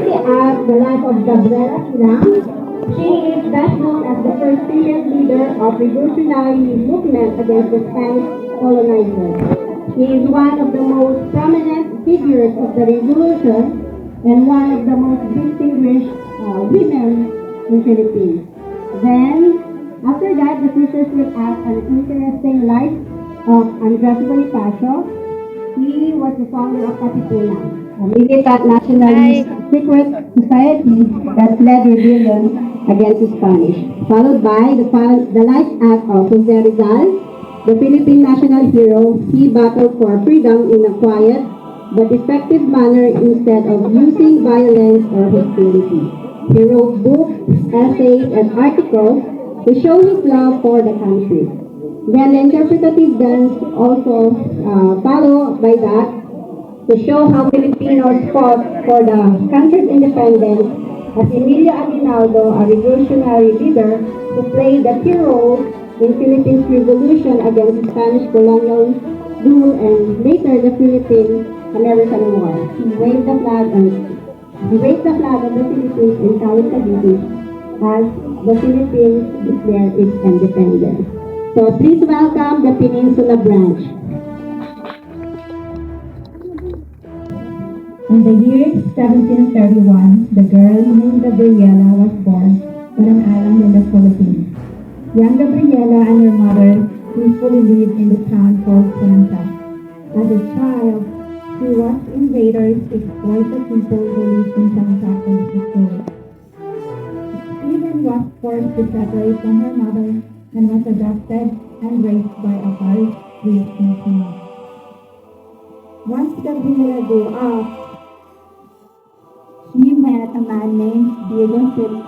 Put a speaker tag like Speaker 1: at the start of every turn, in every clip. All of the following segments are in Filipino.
Speaker 1: the life of Gabriela Silang. She is best known as the first female leader of revolutionary movement against the Spanish colonizers. She is one of the most prominent figures of the revolution and one of the most distinguished uh, women in Philippines. Then, after that, the sisters will ask an interesting life of Andres Bonifacio. He was the founder of Katipunan, a militant nationalist secret society that led rebellion against the Spanish. Followed by the, the life act of Jose Rizal, the Philippine national hero. He battled for freedom in a quiet but effective manner instead of using violence or hostility. He wrote books, essays, and articles to show his love for the country. Then the interpretative dance also uh, follow by that to show how Filipinos fought for the country's independence as Emilio Aguinaldo, a revolutionary leader who played a key role in Philippines revolution against Spanish colonial rule and later the Philippine-American War. He waved the flag and he waved the flag of the Philippines in Kawit Cavite as the Philippines declared its independence. So please welcome the Peninsula Branch.
Speaker 2: In the year 1731, the girl named Gabriela was born on an island in the Philippines. Young Gabriela and her mother peacefully lived in the town called Santa. As a child, she watched invaders exploit the people who lived in Santa and Isidro. Stephen was forced to separate from her mother and was adopted and raised by a parish priest in Santa. Once Gabriela grew up, met a man named Diego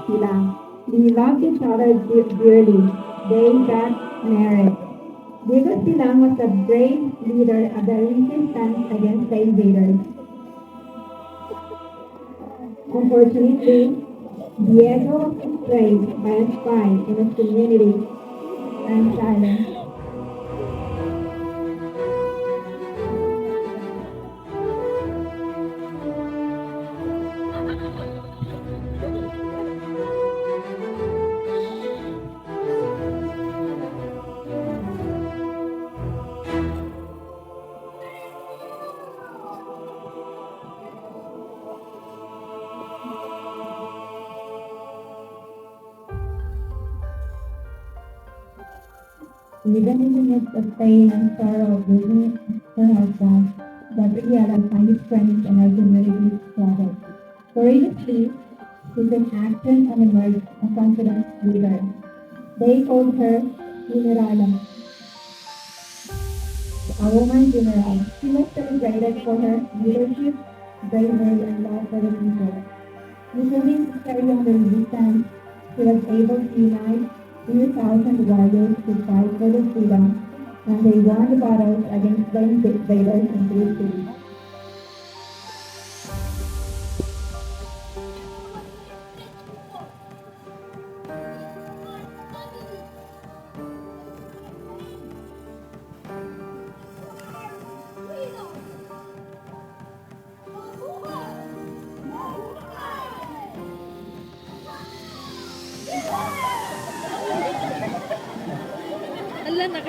Speaker 2: Silang. They loved each other dearly. They got married. Diego Silang was a brave leader of the resistance against the invaders. Unfortunately, Diego was betrayed by a spy in his community and silent. Even in the midst of pain and sorrow of losing her husband, Gabriela finds strength in her humility struggle. Courageously, she took action and emerged a confident leader. They called her Generala, a woman general. She was celebrated for her leadership, bravery, and love for the people. Usually carrying the resistance, she was able to unite 3,000 warriors to fight for the freedom, and they won the battles against the invaders in three cities.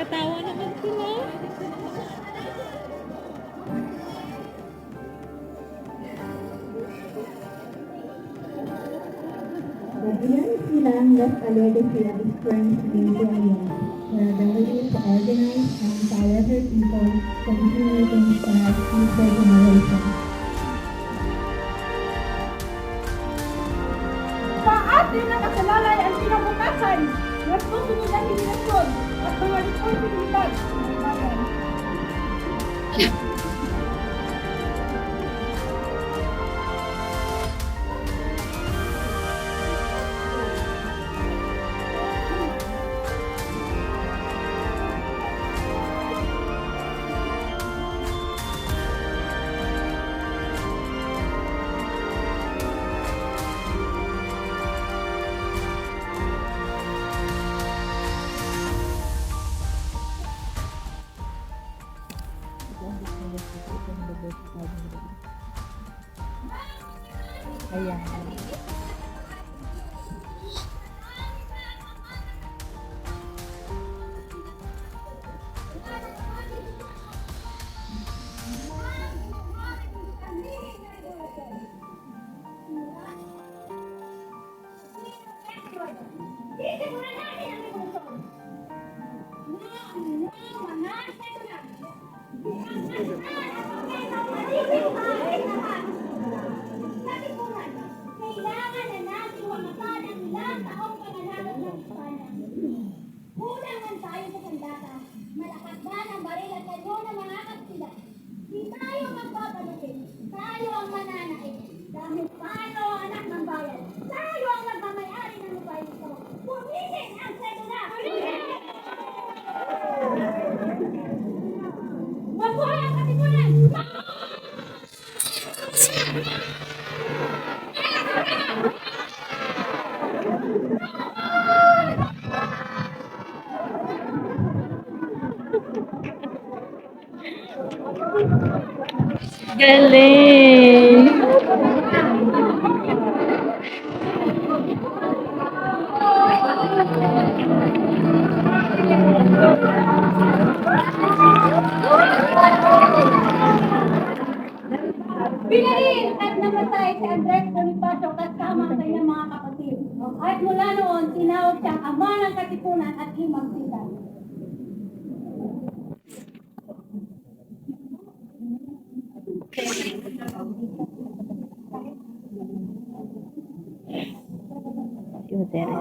Speaker 3: Ala, nakatawa naman sila.
Speaker 2: Gabriel Silang left a legacy of strength in Guayan, her ability to organize and empower her people continue to inspire future generations.
Speaker 4: Sa atin nakasalalay ang kinabukasan ng susunod na henerasyon at 哎。
Speaker 3: Ayan.
Speaker 5: Kailangan sandata. Malakas man ang baril at kayo na mga katsila. Di tayo magpapalupit. Tayo ang mananaig. Dahil tayo ang anak ng bayan. Tayo ang nagmamayari ng lupa ito. Pumitin ang sedula! Mabuhay ang katipunan!
Speaker 3: Galing!
Speaker 5: Pinarin at namatay si Andres Bonifacio kasama ang kanyang mga kapatid. At mula noon, tinawag siyang ama ng katipunan at imang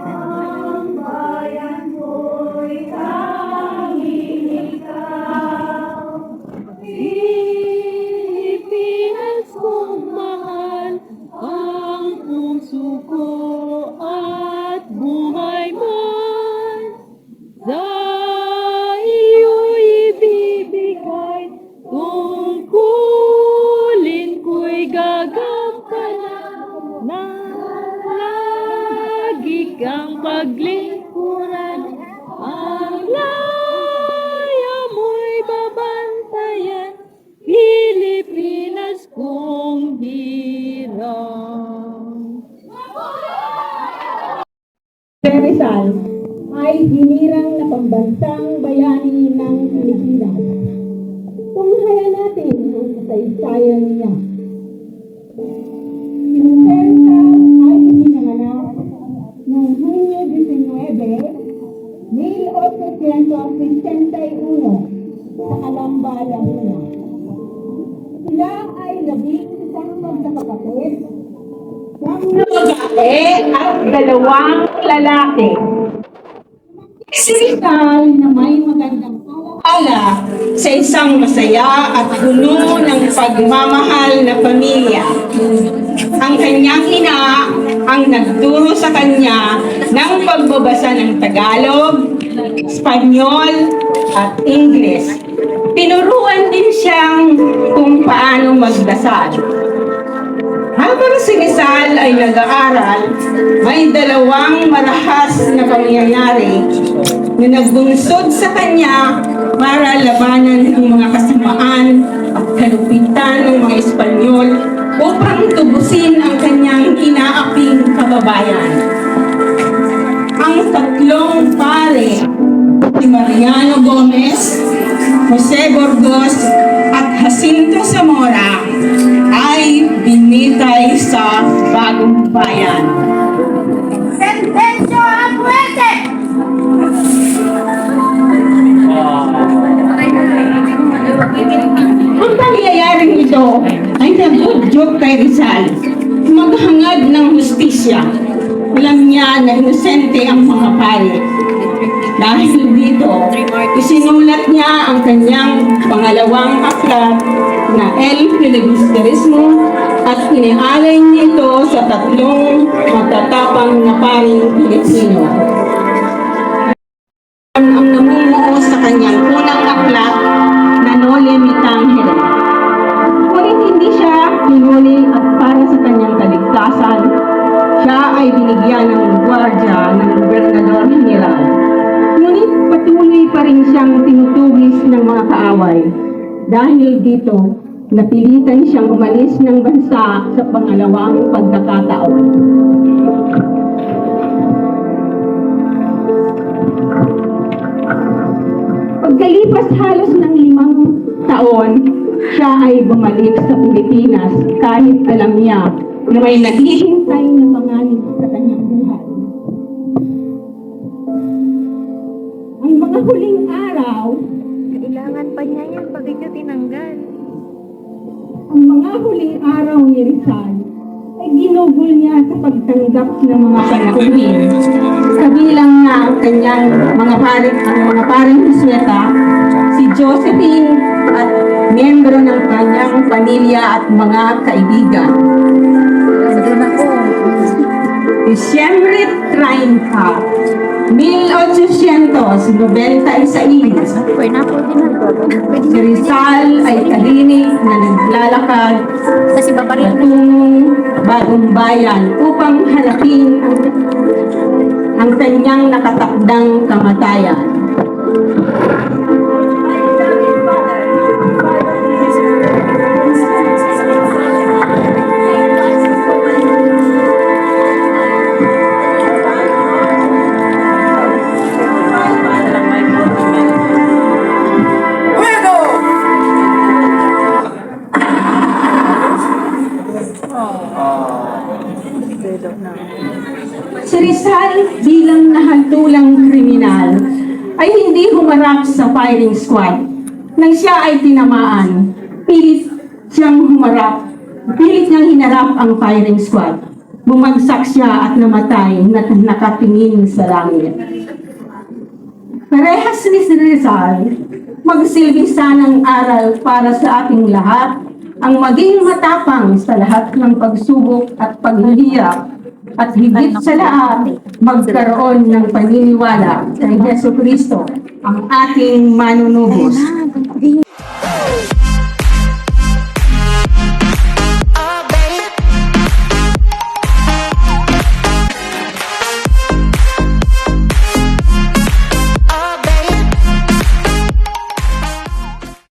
Speaker 5: sitan.
Speaker 3: Pilipinas paglingkuran. Ang laya mo'y babantayan, Pilipinas kong hirang.
Speaker 2: Rizal ay hinirang na pambansang bayani ng Pilipinas. Tunghayan natin ang kasaysayan niya. 19, 1861 sa Calamba, Laguna. Sila ay labing isang magkakapatid
Speaker 6: babae at dalawang lalaki. Si Rizal na may magandang alaala sa isang masaya at puno ng pagmamahal na pamilya. Ang kanyang ina ang nagturo sa kanya ng pagbabasa ng Tagalog, Espanyol, at Ingles. Tinuruan din siyang kung paano magdasal. Habang si Rizal ay nag-aaral, may dalawang marahas na pangyayari na nagbungsod sa kanya para labanan ang mga kasamaan at kalupitan ng mga Espanyol upang tubusin ang kanyang inaaping kababayan. Ang tatlong pare, si Mariano Gomez, Jose Burgos, at Jacinto Zamora ay binitay sa bagong bayan. Ito ay nagudyok kay Rizal. Maghangad ng hustisya. Alam niya na inosente ang mga pari. Dahil dito, isinulat niya ang kanyang pangalawang aklat na El Filibusterismo at inialay niya ito sa tatlong matatapang na paring Pilipino. ang namumuo sa kanyang unang aklat siya hinuli at para sa kanyang kaligtasan, siya ay binigyan ng gwardya ng gobernador general. Ngunit patuloy pa rin siyang tinutugis ng mga kaaway. Dahil dito, napilitan siyang umalis ng bansa sa pangalawang pagkakataon. Ay bumalik sa Pilipinas kahit alam niya na may naghihintay na panganib sa kanyang buhay. Ang mga huling araw,
Speaker 7: Kailangan pa niya yan. Bakit niya tinanggal?
Speaker 2: Ang mga huling araw ni Rizal ay ginugol niya sa pagtanggap ng mga panatuhin.
Speaker 6: Kabilang na ang kanyang mga paring, ang mga paring Hisweta, si Josephine at miyembro ng kanyang pamilya at mga kaibigan. Disyembre 30, 1896, si Rizal ay tahimik na naglalakad
Speaker 5: babaril
Speaker 6: patungong bagong bayan upang hanapin ang kanyang nakatakdang kamatayan. Humarap sa firing squad. Nang siya ay tinamaan, pilit siyang humarap, pilit niyang hinarap ang firing squad. Bumagsak siya at namatay na nakatingin sa langit. Parehas ni Rizal, magsilbi sanang aral para sa ating lahat ang maging matapang sa lahat ng pagsubok at paghihirap at higit sa lahat, magkaroon ng paniniwala kay Yeso Kristo, ang ating manunubos.